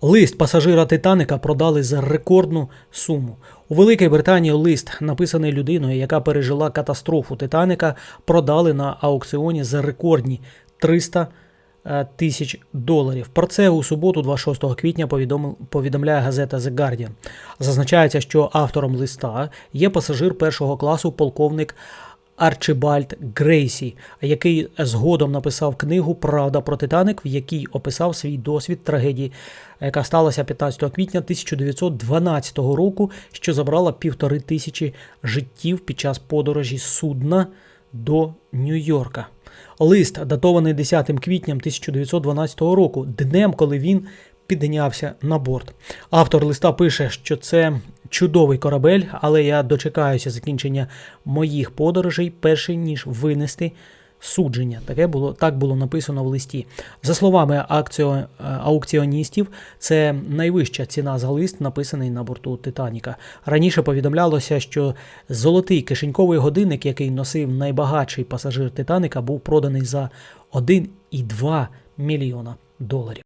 Лист пасажира Титаника продали за рекордну суму. У Великій Британії лист, написаний людиною, яка пережила катастрофу Титаника, продали на аукціоні за рекордні 300 е, тисяч доларів. Про це у суботу, 26 квітня, повідомляє газета The Guardian. Зазначається, що автором листа є пасажир першого класу полковник Арчибальд Грейсі, який згодом написав книгу Правда про Титаник, в якій описав свій досвід трагедії, яка сталася 15 квітня 1912 року, що забрала півтори тисячі життів під час подорожі судна до Нью-Йорка. Лист датований 10 квітня 1912 року, днем, коли він піднявся на борт. Автор листа пише, що це чудовий корабель, але я дочекаюся закінчення моїх подорожей, перше ніж винести судження. Таке було так було написано в листі. За словами акціо, е, аукціоністів, це найвища ціна за лист, написаний на борту Титаніка. Раніше повідомлялося, що золотий кишеньковий годинник, який носив найбагатший пасажир Титаніка, був проданий за 1,2 мільйона доларів.